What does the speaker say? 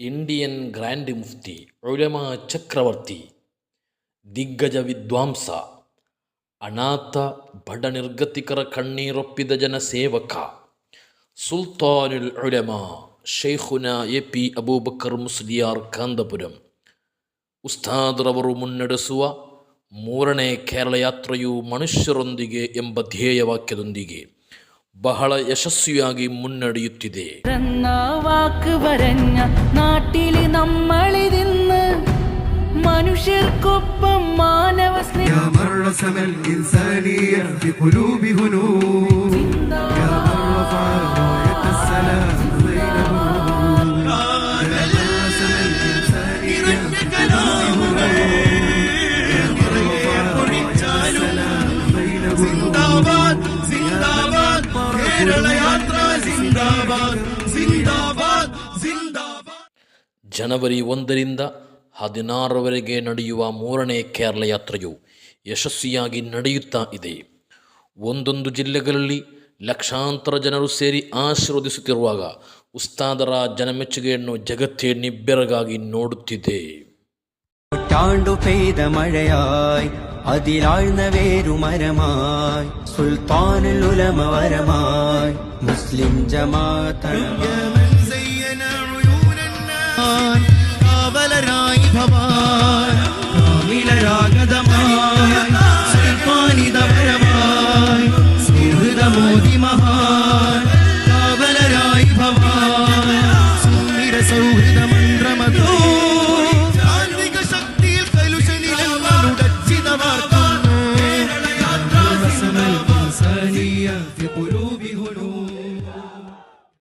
Indian grand Mufti Ulama ಚಕ್ರವರ್ತಿ ದಿಗ್ಗಜ ವಿದ್ವಾಂಸ ಅನಾಥ ಬಡ ನಿರ್ಗತಿಕರ ಕಣ್ಣೀರೊಪ್ಪಿದ ಜನ ಸೇವಕ ಸುಲ್ತಾನುಲ್ ಉಲಮಾ ಶೈಖುನ ಎ ಪಿ ಅಬೂಬಕರ್ ಮುಸ್ಲಿಯಾರ್ ಕಾಂದಪುರಂ ಉಸ್ತಾದ್ರವರು ಮುನ್ನಡೆಸುವ ಮೂರನೇ ಕೇರಳ ಯಾತ್ರೆಯು ಮನುಷ್ಯರೊಂದಿಗೆ ಎಂಬ ಧ್ಯೇಯವಾಕ್ಯದೊಂದಿಗೆ ಬಹಳ ಯಶಸ್ವಿಯಾಗಿ ಮುನ್ನಡೆಯುತ್ತಿದೆ വാക്ക് വരഞ്ഞ നാട്ടിൽ നമ്മളിതിന്ന് മനുഷ്യർക്കൊപ്പം മാനവ സ്നേഹ. ಜನವರಿ ಒಂದರಿಂದ ಹದಿನಾರರವರೆಗೆ ನಡೆಯುವ ಮೂರನೇ ಕೇರಳ ಯಾತ್ರೆಯು ಯಶಸ್ವಿಯಾಗಿ ನಡೆಯುತ್ತಾ ಇದೆ. ಒಂದೊಂದು ಜಿಲ್ಲೆಗಳಲ್ಲಿ ಲಕ್ಷಾಂತರ ಜನರು ಸೇರಿ ಆಶೀರ್ವದಿಸುತ್ತಿರುವಾಗ ಉಸ್ತಾದರ ಜನಮೆಚ್ಚುಗೆಯನ್ನು ಜಗತ್ತೇ ನಿಬ್ಬೆರಗಾಗಿ നോടുತ್ತಿದೆ നൂറ്റാണ്ടു പെയ്ത മഴയായി അതിലാഴ്ന്ന വേരുമരമായി സുൽത്താനുൽ ഉലമവരമായി മുസ്ലിം വരമായി മുസ്ലിം ഭവാൻ കാമിലരാഗതമാനിതപരമായി മഹാൻ ഭവാൻ الدنيا في قلوبنا